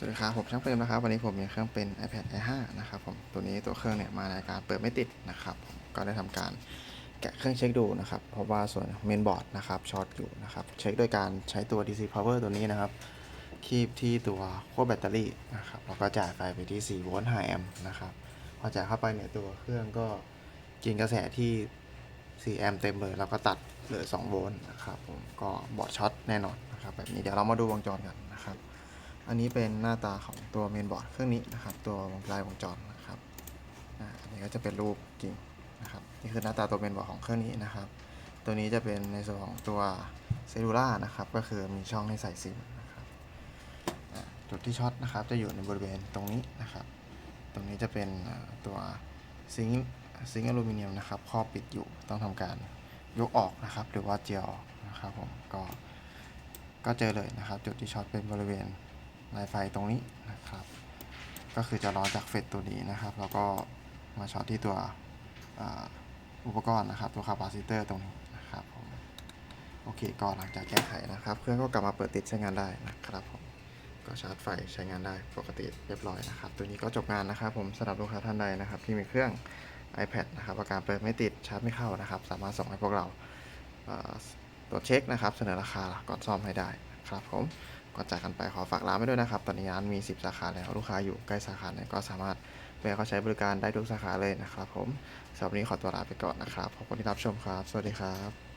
สวัสดีครับผมช่างเฟิมนะครับวันนี้ผมมีเครื่องเป็น iPad Air 5นะครับผมตัวนี้ตัวเครื่องเนี่ยมาในการเปิดไม่ติดนะครับก็ได้ทำการแกะเครื่องเช็คดูนะครับเพราะว่าส่วนเมนบอร์ดนะครับช็อตอยู่นะครับเช็คด้วยการใช้ตัว DC power ตัวนี้นะครับคีบที่ตัวขั้วแบตเตอรี่นะครับแล้วก็จ่ายไฟไปที่4โวลต์5แอมป์นะครับพอจ่ายเข้าไปเนี่ยตัวเครื่องก็กินกระแสที่4แอมป์เต็มเลยแล้วก็ตัดเหลือ2โวลต์นะครับผมก็บอร์ดช็อตแน่นอนนะครับแบบนี้เดี๋ยวเรามาดูวงจรกันนะครับ อันนี้เป็นหน้าตาของตัวเมนบอร์ดเครื่องนี้นะครับ ตัววงลายวงจรนะครับอันนี้ก็จะเป็นรูปจริงนะครับ นี่คือหน้าตาตัวเมนบอร์ดของเครื่องนี้นะครับ ตัวนี้จะเป็นในส่วนของตัวเซลูล่านะครับ ก็คือมีช่องให้ใส่ซิมนะครับจุดที่ช็อตนะครับ จะอยู่ในบริเวณตรงนี้นะครับ ตรงนี้จะเป็นตัวซิงซิงอลูมิเนียมนะครับครอบปิดอยู่ต้องทำการยกออกนะครับ หรือว่าเจียออกนะครับผมก็ก็เจอเลยนะครับ จุดที่ช็อตเป็นบริเวณ ลายไฟตรงนี้นะครับ ก็คือจะร้อนจากเฟสตัวนี้นะครับ แล้วก็มาช็อตที่ตัวอุปกรณ์นะครับ ตัวคาปาซิเตอร์ตรงนี้นะครับผมโอเคก็หลังจากแก้ไขนะครับ เครื่องก็กลับมาเปิดติดใช้งานได้นะครับผมก็ชาร์จไฟใช้งานได้ปกติเรียบร้อยนะครับ ตัวนี้ก็จบงานนะครับ ผมสำหรับลูกค้าท่านใดนะครับ ที่มีเครื่อง iPad นะครับอาการเปิดไม่ติดชาร์จไม่เข้านะครับ สามารถส่งให้พวกเราตรวจเช็คนะครับ เสนอราคาก่อนซ่อมให้ได้นะครับผม ก่อนจากกันไปขอฝากร้านไว้ด้วยนะครับ ตอนนี้ร้านมี 10 สาขาแล้วลูกค้าอยู่ใกล้สาขาไหนก็สามารถแวะเข้าใช้บริการได้ทุกสาขาเลยนะครับผมสำหรับวันนี้ขอตัวลาไปก่อนนะครับขอบคุณที่รับชมครับ สวัสดีครับ